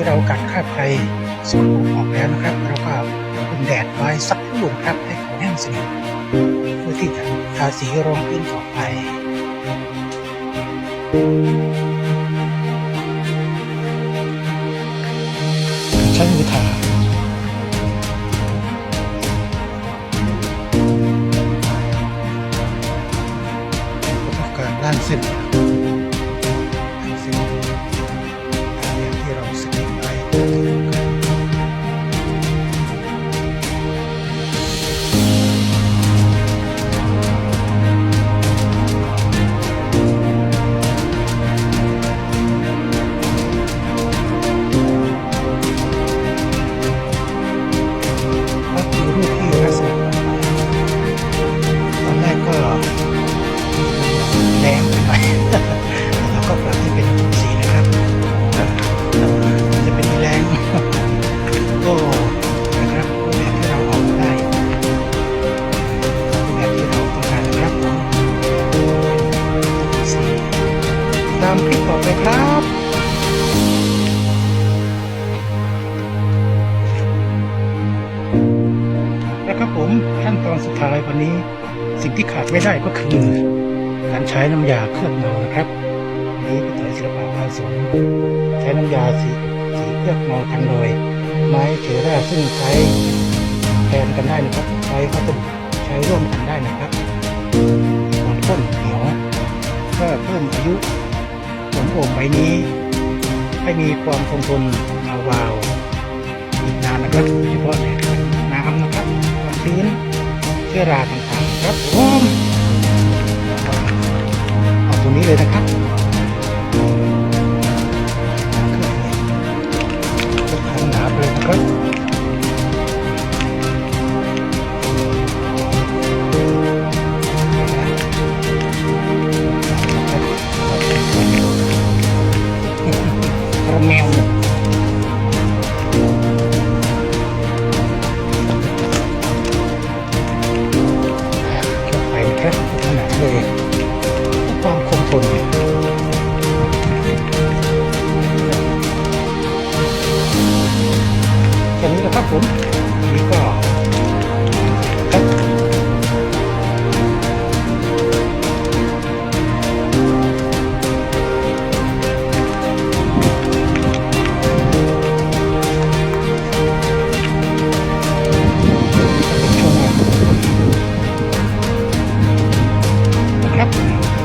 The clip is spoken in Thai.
ที่เรากัดคราบไฟสกปรกออกแล้วนะครับ เราก็คุมแดดไว้สักครู่นะครับให้เขาแห้งสนิทเพื่อที่จะทาสีรองพื้นต่อไปใช้มือทาประกอบการด้านเส้น ตามคลิปต่อไปครับนะครับผมขั้นตอนสุดท้ายวันนี้ สิ่งที่ขาดไม่ได้ก็คือ การใช้น้ำยาเคลือบเงานะครับวันนี้พี่ต่อยศิลปะพาสอนใช้น้ำยาสีสีเคลือบเงาทางโดย ไม้เถราซึ่งใช้แทนกันได้นะครับ ใช้วัสดุใช้ร่วมกันได้นะครับความข้นเหนียวเพื่อเพิ่มอายุ โอ่งใบนี้ ให้มีความคงทนเอาวาวอีกนานนะครับโดยเฉพาะในเรื่องน้ำนะครับความชื้นเชื้อราต่ Thank. ครับ